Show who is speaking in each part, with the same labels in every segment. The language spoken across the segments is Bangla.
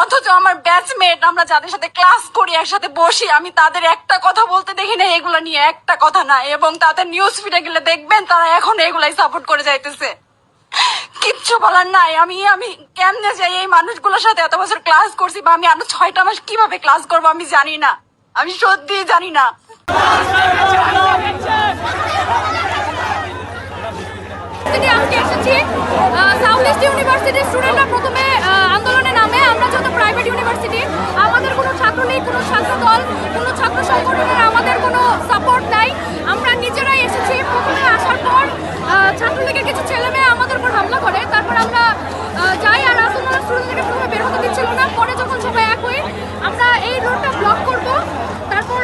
Speaker 1: অথচ আমার ব্যাচমেট আমরা যাদের সাথে ক্লাস করি, একসাথে বসি, আমি তাদের একটা কথা বলতে দেখি না, এগুলো নিয়ে একটা কথা না। এবং তাদের নিউজ ফিডে গেলে দেখবেন তারা এখন এগুলাই সাপোর্ট করে যাইতেছে। কিচ্ছু বলার নাই। আমি আমি কেমনে যাই এই মানুষগুলোর সাথে এত বছর ক্লাস করছি বা আমি আরও ছয়টা মাস কীভাবে ক্লাস করব আমি জানি না। আমি সত্যি জানি না।
Speaker 2: আজকে এসেছি সাউথ ইস্ট ইউনিভার্সিটির স্টুডেন্টরা প্রথমে আহ, আন্দোলনে নামে আমরা যেহেতু প্রাইভেট ইউনিভার্সিটি আমাদের কোনো ছাত্রলীগ কোনো ছাত্র দল কোনো ছাত্র সংগঠনের আমাদের কোনো সাপোর্ট নাই। আমরা নিজেরাই এসেছি। প্রথমে আসার পর ছাত্রলীগের কিছু ছেলে মেয়ে আমাদের উপর হামলা করে। তারপর আমরা যাই আর আন্দোলনের স্টুডেন্টদেরকে প্রথমে বের হতে দিচ্ছিল না। পরে যখন সবাই এক হই, আমরা এই রোডটা ব্লক করব। তারপর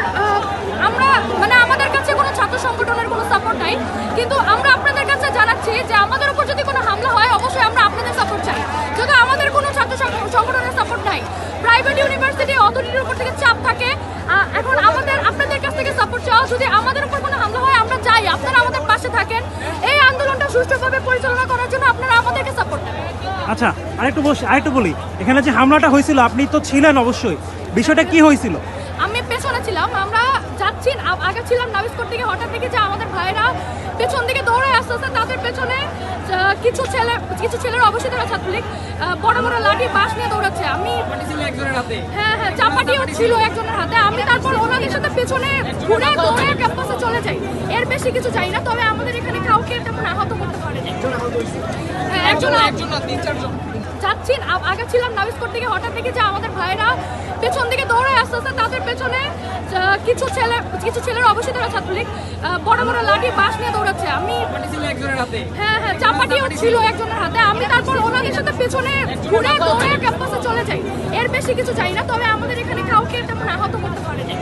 Speaker 2: আমরা মানে আমাদের কাছে কোনো ছাত্র সংগঠনের কোনো সাপোর্ট নাই। কিন্তু আমরা আপনাদের কাছে জানাচ্ছি যে আমাদের উপর যদি কোনো হামলা হয়, অবশ্যই আমরা আপনাদের সাপোর্ট চাই। যদি আমাদের কোনো ছাত্র সংগঠনের সাপোর্ট নাই। প্রাইভেট ইউনিভার্সিটি অথরিটির উপর থেকে চাপ থাকে আহ, এখন আমাদের আপনাদের কাছ থেকে সাপোর্ট চাওয়া যদি আমাদের উপর কোনো হামলা হয় আমরা চাই আপনারা আমাদের পাশে থাকেন এই আন্দোলনটা সুষ্ঠুভাবে পরিচালনা করার জন্য আপনারা আমাদেরকে সাপোর্ট
Speaker 3: আচ্ছা আরেকটু বস আরেকটু বলি। এখানে যে হামলাটা হয়েছিল আপনি তো ছিলেন অবশ্যই। বিষয়টা কি হয়েছিল?
Speaker 2: আমি পেছনে ছিলাম আমরা যাচ্ছি আগে ছিলাম নাবিস্কোট থেকে হঠাৎ দেখি যে আমাদের ভাইরা পেছন দিকে দৌড়ে আসতে আসতে তাদের পেছনে কিছু ছেলে কিছু ছেলের অবশ্যই তারা ছাত্রলীগ বড় বড় লাঠি বাঁশ নিয়ে দৌড়াচ্ছে। আমি হ্যাঁ হ্যাঁ চাপাটিও ছিল একজনের হাতে। আমি তারপর ওনাদের সাথে পেছনে ঘুরে দৌড়ে ক্যাম্পাসে চলে যাই। এর বেশি কিছু চাই না তবে আমাদের এখানে কাউকে তেমন আহত করতে পারেনি হ্যাঁ, একজন যাচ্ছি আগে ছিলাম নাবিস্কোট থেকে হঠাৎ দেখি যে আমাদের ভাইরা পেছন দিকে দৌড়ে আসতে আসতে তাদের পেছনে কিছু ছেলে কিছু ছেলের অবশ্যই তারা ছাত্রলীগ বড় বড় লাঠি বাঁশ নিয়ে দৌড়াচ্ছে। আমি হ্যাঁ হ্যাঁ চাপাটিও ছিল একজনের হাতে। আমি তারপর ওনাদের সাথে পেছনে ঘুরে দৌড়ে ক্যাম্পাসে চলে যাই। এর বেশি কিছু চাই না তবে আমাদের এখানে কাউকে তেমন আহত করতে পারেনি